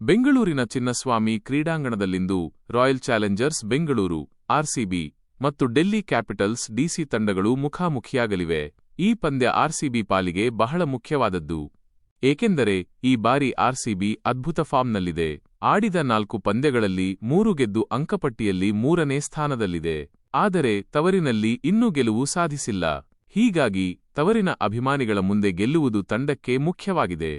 ಬೆಂಗಳೂರಿನ ಚಿನ್ನಸ್ವಾಮಿ ಕ್ರೀಡಾಂಗಣದಲ್ಲಿಂದು royal Challengers Bengaluru, RCB ಮತ್ತು ಡೆಲ್ಲಿ ಕ್ಯಾಪಿಟಲ್ಸ್ ಡಿಸಿ ತಂಡಗಳು ಮುಖಾಮುಖಿಯಾಗಲಿವೆ. ಈ ಪಂದ್ಯ ಆರ್ಸಿಬಿ ಪಾಲಿಗೆ ಬಹಳ ಮುಖ್ಯವಾದದ್ದು. ಏಕೆಂದರೆ ಈ ಬಾರಿ ಆರ್ಸಿಬಿ ಅದ್ಭುತ ಫಾರ್ಮ್ನಲ್ಲಿದೆ. ಆಡಿದ ನಾಲ್ಕು ಪಂದ್ಯಗಳಲ್ಲಿ ಮೂರು ಗೆದ್ದು ಅಂಕಪಟ್ಟಿಯಲ್ಲಿ ಮೂರನೇ ಸ್ಥಾನದಲ್ಲಿದೆ. ಆದರೆ ತವರಿನಲ್ಲಿ ಇನ್ನೂ ಗೆಲುವು ಸಾಧಿಸಿಲ್ಲ. ಹೀಗಾಗಿ ತವರಿನ ಅಭಿಮಾನಿಗಳ ಮುಂದೆ ಗೆಲ್ಲುವುದು ತಂಡಕ್ಕೆ ಮುಖ್ಯವಾಗಿದೆ.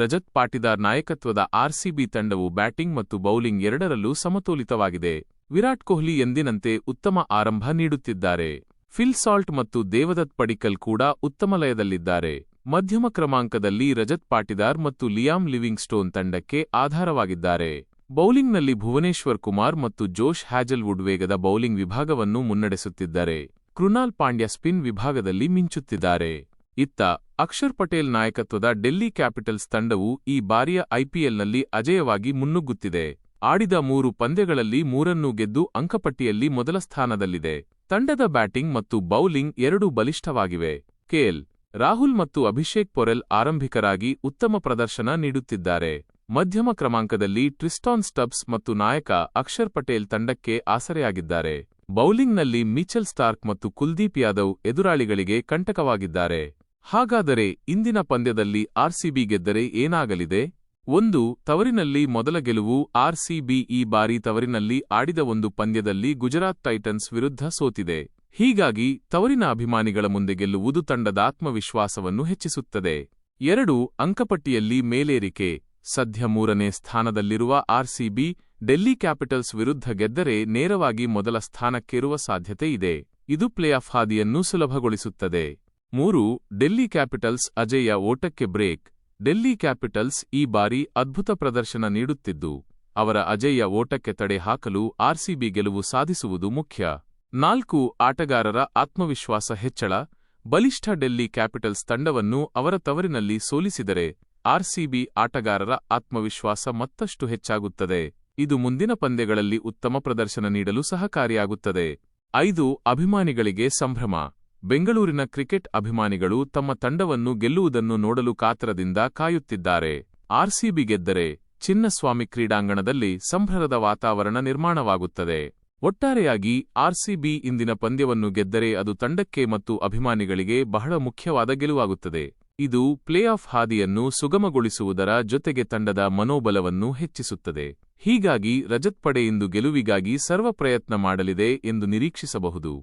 ರಜತ್ ಪಾಟಿದಾರ್ ನಾಯಕತ್ವದ ಆರ್ಸಿಬಿ ತಂಡವು ಬ್ಯಾಟಿಂಗ್ ಮತ್ತು ಬೌಲಿಂಗ್ ಎರಡರಲ್ಲೂ ಸಮತೋಲಿತವಾಗಿದೆ. ವಿರಾಟ್ ಕೊಹ್ಲಿ ಎಂದಿನಂತೆ ಉತ್ತಮ ಆರಂಭ ನೀಡುತ್ತಿದ್ದಾರೆ. ಫಿಲ್ ಸಾಲ್ಟ್ ಮತ್ತು ದೇವದತ್ ಪಡಿಕಲ್ ಕೂಡ ಉತ್ತಮ ಲಯದಲ್ಲಿದ್ದಾರೆ ಮಧ್ಯಮ ಕ್ರಮಾಂಕದಲ್ಲಿ ರಜತ್ ಪಾಟಿದಾರ್ ಮತ್ತು ಲಿಯಾಮ್ ಲಿವಿಂಗ್ಸ್ಟೋನ್ ತಂಡಕ್ಕೆ ಆಧಾರವಾಗಿದ್ದಾರೆ. ಬೌಲಿಂಗ್ನಲ್ಲಿ ಭುವನೇಶ್ವರ್ ಕುಮಾರ್ ಮತ್ತು ಜೋಶ್ ಹ್ಯಾಜಲ್ವುಡ್ ವೇಗದ ಬೌಲಿಂಗ್ ವಿಭಾಗವನ್ನು ಮುನ್ನಡೆಸುತ್ತಿದ್ದಾರೆ. ಕೃಣಾಲ್ ಪಾಂಡ್ಯ ಸ್ಪಿನ್ ವಿಭಾಗದಲ್ಲಿ ಮಿಂಚುತ್ತಿದ್ದಾರೆ. ಇತ್ತ ಅಕ್ಷರ್ ಪಟೇಲ್ ನಾಯಕತ್ವದ ಡೆಲ್ಲಿ ಕ್ಯಾಪಿಟಲ್ಸ್ ತಂಡವು ಈ ಬಾರಿಯ ಐಪಿಎಲ್ನಲ್ಲಿ ಅಜೇಯವಾಗಿ ಮುನ್ನುಗ್ಗುತ್ತಿದೆ. ಆಡಿದ ಮೂರು ಪಂದ್ಯಗಳಲ್ಲಿ ಮೂರನ್ನೂ ಗೆದ್ದು ಅಂಕಪಟ್ಟಿಯಲ್ಲಿ ಮೊದಲ ಸ್ಥಾನದಲ್ಲಿದೆ. ತಂಡದ ಬ್ಯಾಟಿಂಗ್ ಮತ್ತು ಬೌಲಿಂಗ್ ಎರಡೂ ಬಲಿಷ್ಠವಾಗಿವೆ. ಕೆಎಲ್ ರಾಹುಲ್ ಮತ್ತು ಅಭಿಷೇಕ್ ಪೊರೆಲ್ ಆರಂಭಿಕರಾಗಿ ಉತ್ತಮ ಪ್ರದರ್ಶನ ನೀಡುತ್ತಿದ್ದಾರೆ. ಮಧ್ಯಮ ಕ್ರಮಾಂಕದಲ್ಲಿ ಟ್ರಿಸ್ಟಾನ್ ಸ್ಟಬ್ಸ್ ಮತ್ತು ನಾಯಕ ಅಕ್ಷರ್ ಪಟೇಲ್ ತಂಡಕ್ಕೆ ಆಸರೆಯಾಗಿದ್ದಾರೆ. ಬೌಲಿಂಗ್ನಲ್ಲಿ ಮಿಚೆಲ್ ಸ್ಟಾರ್ಕ್ ಮತ್ತು ಕುಲ್ದೀಪ್ ಯಾದವ್ ಎದುರಾಳಿಗಳಿಗೆ ಕಂಟಕವಾಗಿದ್ದಾರೆ. ಹಾಗಾದರೆ ಇಂದಿನ ಪಂದ್ಯದಲ್ಲಿ ಆರ್ಸಿಬಿ ಗೆದ್ದರೆ ಏನಾಗಲಿದೆ? ಒಂದು, ತವರಿನಲ್ಲಿ ಮೊದಲ ಗೆಲುವು ಆರ್ಸಿಬಿ ಈ ಬಾರಿ ತವರಿನಲ್ಲಿ ಆಡಿದ ಒಂದು ಪಂದ್ಯದಲ್ಲಿ ಗುಜರಾತ್ ಟೈಟನ್ಸ್ ವಿರುದ್ಧ ಸೋತಿದೆ. ಹೀಗಾಗಿ ತವರಿನ ಅಭಿಮಾನಿಗಳ ಮುಂದೆ ಗೆಲ್ಲುವುದು ತಂಡದ ಆತ್ಮವಿಶ್ವಾಸವನ್ನು ಹೆಚ್ಚಿಸುತ್ತದೆ. ಎರಡು, ಅಂಕಪಟ್ಟಿಯಲ್ಲಿ ಮೇಲೇರಿಕೆ. ಸದ್ಯ ಮೂರನೇ ಸ್ಥಾನದಲ್ಲಿರುವ ಆರ್ಸಿಬಿ ಡೆಲ್ಲಿ ಕ್ಯಾಪಿಟಲ್ಸ್ ವಿರುದ್ಧ ಗೆದ್ದರೆ ನೇರವಾಗಿ ಮೊದಲ ಸ್ಥಾನಕ್ಕೇರುವ ಸಾಧ್ಯತೆ ಇದೆ. ಇದು ಪ್ಲೇಆಫ್ ಹಾದಿಯನ್ನು ಸುಲಭಗೊಳಿಸುತ್ತದೆ. ಮೂರು, ಡೆಲ್ಲಿ ಕ್ಯಾಪಿಟಲ್ಸ್ ಅಜೇಯ ಓಟಕ್ಕೆ ಬ್ರೇಕ್. ಡೆಲ್ಲಿ ಕ್ಯಾಪಿಟಲ್ಸ್ ಈ ಬಾರಿ ಅದ್ಭುತ ಪ್ರದರ್ಶನ ನೀಡುತ್ತಿದ್ದು, ಅವರ ಅಜೇಯ ಓಟಕ್ಕೆ ತಡೆ ಹಾಕಲು ಆರ್ಸಿಬಿ ಗೆಲುವು ಸಾಧಿಸುವುದು ಮುಖ್ಯ. ನಾಲ್ಕು, ಆಟಗಾರರ ಆತ್ಮವಿಶ್ವಾಸ ಹೆಚ್ಚಳ. ಬಲಿಷ್ಠ ಡೆಲ್ಲಿ ಕ್ಯಾಪಿಟಲ್ಸ್ ತಂಡವನ್ನು ಅವರ ತವರಿನಲ್ಲಿ ಸೋಲಿಸಿದರೆ ಆರ್ಸಿಬಿ ಆಟಗಾರರ ಆತ್ಮವಿಶ್ವಾಸ ಮತ್ತಷ್ಟು ಹೆಚ್ಚಾಗುತ್ತದೆ. ಇದು ಮುಂದಿನ ಪಂದ್ಯಗಳಲ್ಲಿ ಉತ್ತಮ ಪ್ರದರ್ಶನ ನೀಡಲು ಸಹಕಾರಿಯಾಗುತ್ತದೆ. ಐದು, ಅಭಿಮಾನಿಗಳಿಗೆ ಸಂಭ್ರಮ. ಬೆಂಗಳೂರಿನ ಕ್ರಿಕೆಟ್ ಅಭಿಮಾನಿಗಳು ತಮ್ಮ ತಂಡವನ್ನು ಗೆಲ್ಲುವುದನ್ನು ನೋಡಲು ಕಾತರದಿಂದ ಕಾಯುತ್ತಿದ್ದಾರೆ. ಆರ್ಸಿಬಿ ಗೆದ್ದರೆ ಚಿನ್ನಸ್ವಾಮಿ ಕ್ರೀಡಾಂಗಣದಲ್ಲಿ ಸಂಭ್ರಮದ ವಾತಾವರಣ ನಿರ್ಮಾಣವಾಗುತ್ತದೆ. ಒಟ್ಟಾರೆಯಾಗಿ ಆರ್ಸಿಬಿ ಇಂದಿನ ಪಂದ್ಯವನ್ನು ಗೆದ್ದರೆ ಅದು ತಂಡಕ್ಕೆ ಮತ್ತು ಅಭಿಮಾನಿಗಳಿಗೆ ಬಹಳ ಮುಖ್ಯವಾದ ಗೆಲುವಾಗುತ್ತದೆ. ಇದು ಪ್ಲೇ ಆಫ್ ಹಾದಿಯನ್ನು ಸುಗಮಗೊಳಿಸುವುದರ ಜೊತೆಗೆ ತಂಡದ ಮನೋಬಲವನ್ನು ಹೆಚ್ಚಿಸುತ್ತದೆ. ಹೀಗಾಗಿ ರಜತ್ ಪಡೆ ಇಂದು ಗೆಲುವಿಗಾಗಿ ಸರ್ವ ಪ್ರಯತ್ನ ಮಾಡಲಿದೆ ಎಂದು ನಿರೀಕ್ಷಿಸಬಹುದು.